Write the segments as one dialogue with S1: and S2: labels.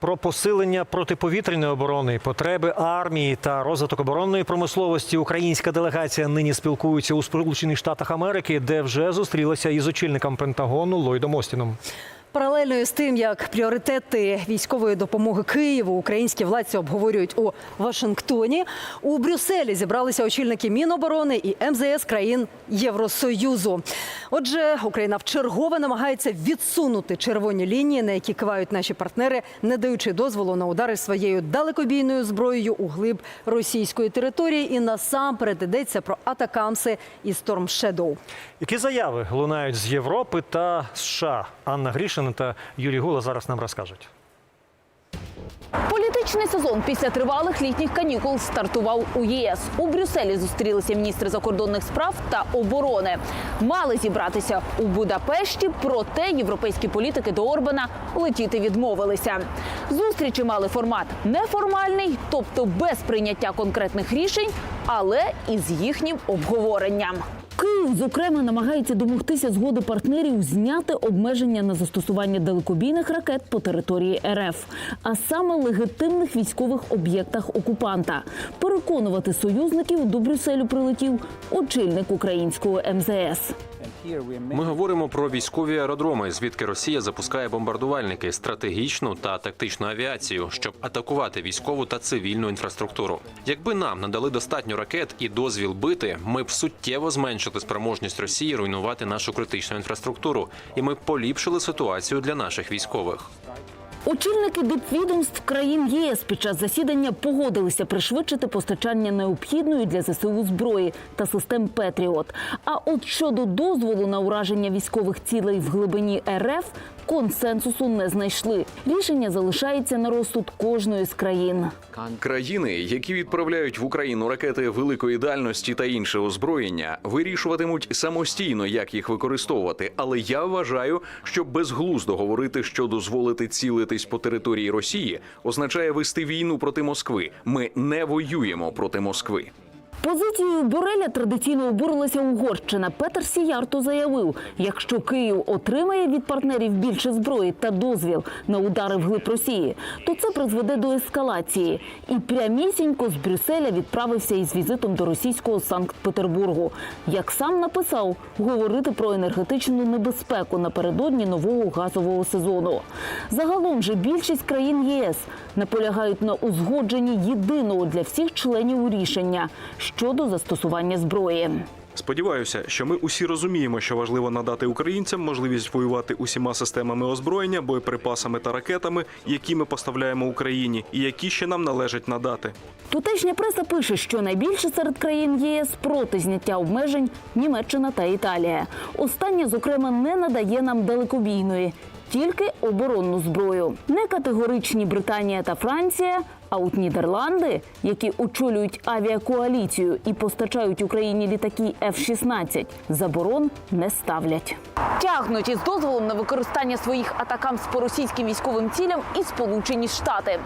S1: Про посилення протиповітряної оборони, потреби армії та розвиток оборонної промисловості українська делегація нині спілкується у Сполучених Штатах Америки, де вже зустрілася із очільником Пентагону Ллойдом Остіном.
S2: Паралельно з тим, як пріоритети військової допомоги Києву українські владці обговорюють у Вашингтоні. У Брюсселі зібралися очільники Міноборони і МЗС країн Євросоюзу. Отже, Україна вчергове намагається відсунути червоні лінії, на які кивають наші партнери, не даючи дозволу на удари своєю далекобійною зброєю у глиб російської території. І насамперед йдеться про атакамси і Storm Shadow.
S1: Які заяви лунають з Європи та США? Анна Грішина та Юрій Гула зараз нам розкажуть.
S3: Політичний сезон після тривалих літніх канікул стартував у ЄС. У Брюсселі зустрілися міністри закордонних справ та оборони. Мали зібратися у Будапешті, проте європейські політики до Орбана летіти відмовилися. Зустрічі мали формат неформальний, тобто без прийняття конкретних рішень, але із їхнім обговоренням. Київ, зокрема, намагається домогтися згоди партнерів зняти обмеження на застосування далекобійних ракет по території РФ, а саме легітимних військових об'єктах окупанта. Переконувати союзників до Брюсселю прилетів очільник українського МЗС.
S4: Ми говоримо про військові аеродроми, звідки Росія запускає бомбардувальники, стратегічну та тактичну авіацію, щоб атакувати військову та цивільну інфраструктуру. Якби нам надали достатньо ракет і дозвіл бити, ми б суттєво зменшили спроможність Росії руйнувати нашу критичну інфраструктуру, і ми б поліпшили ситуацію для наших військових.
S3: Очільники дипвідомств країн ЄС під час засідання погодилися пришвидшити постачання необхідної для ЗСУ зброї та систем Петріот. А от щодо дозволу на ураження військових цілей в глибині РФ консенсусу не знайшли. Рішення залишається на розсуд кожної з країн.
S5: Країни, які відправляють в Україну ракети великої дальності та інше озброєння, вирішуватимуть самостійно, як їх використовувати. Але я вважаю, що безглуздо говорити, що дозволити цілитись по території Росії, означає вести війну проти Москви. Ми не воюємо проти Москви.
S3: Позицією Бореля традиційно обурилася Угорщина. Петер Сіярто заявив, якщо Київ отримає від партнерів більше зброї та дозвіл на удари вглиб Росії, то це призведе до ескалації. І прямісінько з Брюсселя відправився із візитом до російського Санкт-Петербургу. Як сам написав, говорити про енергетичну небезпеку напередодні нового газового сезону. Загалом же більшість країн ЄС наполягають на узгодженні єдиного для всіх членів рішення щодо застосування зброї.
S6: Сподіваюся, що ми усі розуміємо, що важливо надати українцям можливість воювати усіма системами озброєння, боєприпасами та ракетами, які ми поставляємо Україні, і які ще нам належить надати.
S3: Тутешня преса пише, що найбільше серед країн єС проти зняття обмежень Німеччина та Італія. Остання, зокрема, не надає нам далекобійної, тільки оборонну зброю. Не категоричні Британія та Франція. А от Нідерланди, які очолюють авіакоаліцію і постачають Україні літаки F-16, заборон не ставлять. Тягнуть із дозволом на використання своїх атакам по російським військовим цілям і Сполучені Штати.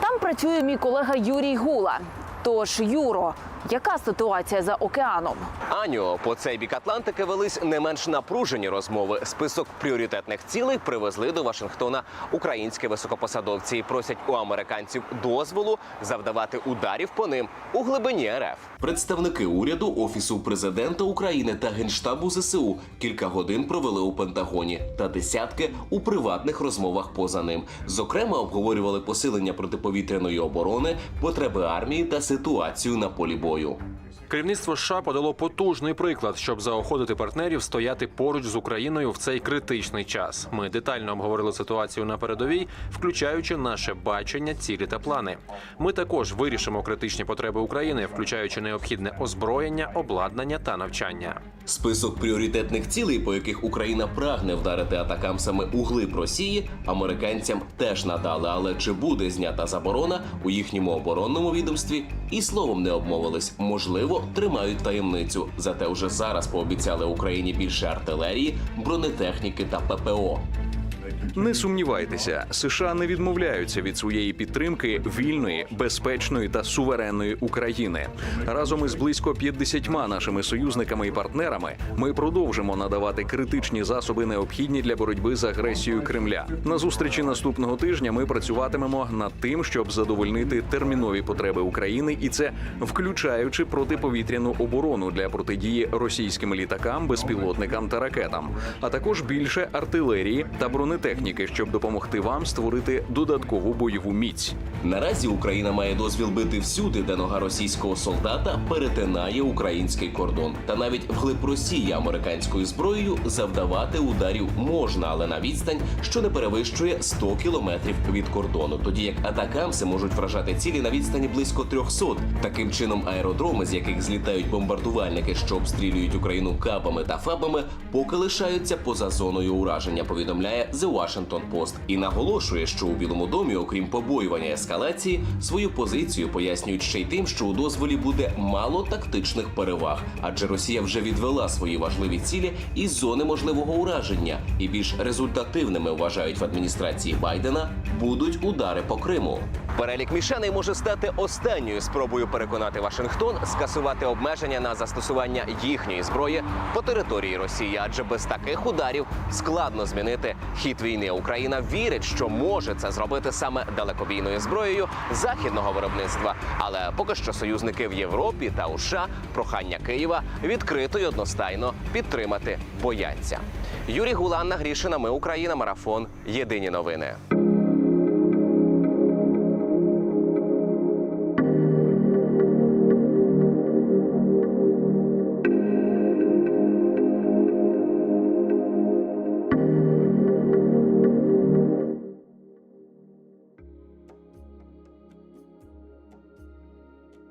S3: Там працює мій колега Юрій Гула. Тож, Юро, яка ситуація за океаном?
S7: Аню, по цей бік Атлантики велись не менш напружені розмови. Список пріоритетних цілей привезли до Вашингтона українські високопосадовці і просять у американців дозволу завдавати ударів по ним у глибині РФ. Представники уряду, офісу президента України та генштабу ЗСУ кілька годин провели у Пентагоні та десятки у приватних розмовах поза ним. Зокрема, обговорювали посилення протиповітряної оборони, потреби армії та ситуацію на полі бою.
S4: Керівництво США подало потужний приклад, щоб заохотити партнерів стояти поруч з Україною в цей критичний час. Ми детально обговорили ситуацію на передовій, включаючи наше бачення, цілі та плани. Ми також вирішимо критичні потреби України, включаючи необхідне озброєння, обладнання та навчання.
S7: Список пріоритетних цілей, по яких Україна прагне вдарити атакамсами у глиб Росії, американцям теж надали. Але чи буде знята заборона у їхньому оборонному відомстві? І словом не обмовились. Можливо, тримають таємницю. Зате вже зараз пообіцяли Україні більше артилерії, бронетехніки та ППО.
S5: Не сумнівайтеся, США не відмовляються від своєї підтримки вільної, безпечної та суверенної України. Разом із близько 50 нашими союзниками і партнерами ми продовжимо надавати критичні засоби, необхідні для боротьби з агресією Кремля. На зустрічі наступного тижня ми працюватимемо над тим, щоб задовольнити термінові потреби України, і це включаючи протиповітряну оборону для протидії російським літакам, безпілотникам та ракетам, а також більше артилерії та бронетехніки, щоб допомогти вам створити додаткову бойову міць.
S7: Наразі Україна має дозвіл бити всюди, де нога російського солдата перетинає український кордон. Та навіть вглиб Росії американською зброєю завдавати ударів можна, але на відстань, що не перевищує 100 кілометрів від кордону. Тоді як атакамси можуть вражати цілі на відстані близько 300. Таким чином, аеродроми, з яких злітають бомбардувальники, що обстрілюють Україну кабами та фабами, поки лишаються поза зоною ураження. Повідомляє The Washington Post. і наголошує, що у Білому домі, окрім побоювання ескалації, свою позицію пояснюють ще й тим, що у дозволі буде мало тактичних переваг, адже Росія вже відвела свої важливі цілі із зони можливого ураження, і більш результативними вважають в адміністрації Байдена будуть удари по Криму.
S8: Перелік мішеней може стати останньою спробою переконати Вашингтон скасувати обмеження на застосування їхньої зброї по території Росії, адже без таких ударів складно змінити хід війни. Україна вірить, що може це зробити саме далекобійною зброєю західного виробництва. Але поки що союзники в Європі та у США прохання Києва відкрито й одностайно підтримати бояться. Юрій Гуланна Грішина. Ми Україна. Марафон. Єдині новини.